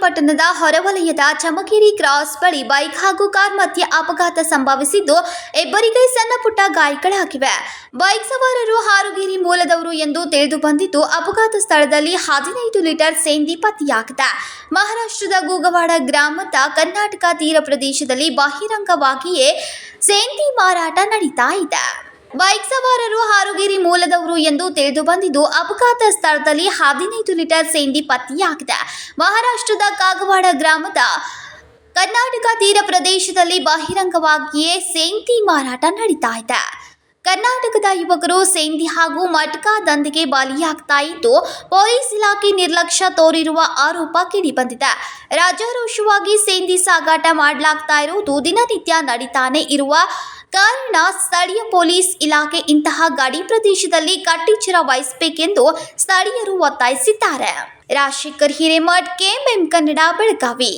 ಪಟ್ಟಣದ ಹೊರವಲಯದ ಚಮಕೇರಿ ಕ್ರಾಸ್ ಬಳಿ ಬೈಕ್ ಹಾಗೂ ಕಾರ್ ಮಧ್ಯೆ ಅಪಘಾತ ಸಂಭವಿಸಿದ್ದು ಇಬ್ಬರಿಗೆ ಸಣ್ಣ ಪುಟ್ಟ ಗಾಯಗಳಾಗಿವೆ. ಬೈಕ್ ಸವಾರರು ಹಾರುಗಿರಿ ಮೂಲದವರು ಎಂದು ತಿಳಿದು ಬಂದಿದ್ದು, ಅಪಘಾತ ಸ್ಥಳದಲ್ಲಿ ಹದಿನೈದು ಲೀಟರ್ ಸೇಂದಿ ಪತ್ತೆಯಾಗಿದೆ. ಮಹಾರಾಷ್ಟ್ರದ ಗೂಗವಾಡ ಗ್ರಾಮದ ಕರ್ನಾಟಕ ತೀರ ಪ್ರದೇಶದಲ್ಲಿ ಬಹಿರಂಗವಾಗಿಯೇ ಸೇಂದಿ ಮಾರಾಟ ನಡೀತಾ ಇದೆ. ಬೈಕ್ ಸವಾರರು ಹಾರುಗೇರಿ ಮೂಲದವರು ಎಂದು ತಿಳಿದು ಬಂದಿದ್ದು, ಅಪಘಾತ ಸ್ಥಳದಲ್ಲಿ ಹದಿನೈದು ಲೀಟರ್ ಸೇಂದಿ ಪತ್ತೆಯಾಗಿದೆ ಮಹಾರಾಷ್ಟ್ರದ ಕಾಗವಾಡ ಗ್ರಾಮದ ಕರ್ನಾಟಕ ತೀರ ಪ್ರದೇಶದಲ್ಲಿ ಬಹಿರಂಗವಾಗಿಯೇ ಸೇಂತಿ ಮಾರಾಟ ನಡೀತಾ ಇದೆ. ಕರ್ನಾಟಕದ ಯುವಕರು ಸೇಂದಿ ಹಾಗೂ ಮಟ್ಕಾ ದಂಧೆಗೆ ಬಲಿಯಾಗ್ತಾ ಇದ್ದು, ಪೊಲೀಸ್ ಇಲಾಖೆ ನಿರ್ಲಕ್ಷ್ಯ ತೋರಿರುವ ಆರೋಪ ಕೇಳಿಬಂದಿದೆ. ರಾಜಾರೋಷವಾಗಿ ಸೇಂದಿ ಸಾಗಾಟ ಮಾಡಲಾಗ್ತಾ ಇರುವುದು ದಿನನಿತ್ಯ ನಡೀತಾನೆ ಇರುವ ಕಾರಣ ಸ್ಥಳೀಯ ಪೊಲೀಸ್ ಇಲಾಖೆ ಇಂತಹ ಗಡಿ ಪ್ರದೇಶದಲ್ಲಿ ಕಟ್ಟೆಚ್ಚರ ವಹಿಸಬೇಕೆಂದು ಸ್ಥಳೀಯರು ಒತ್ತಾಯಿಸಿದ್ದಾರೆ. ರಾಜಶೇಖರ್ ಹಿರೇಮಠ್, ಕೆಎಂಎಂ ಕನ್ನಡ, ಬೆಳಗಾವಿ.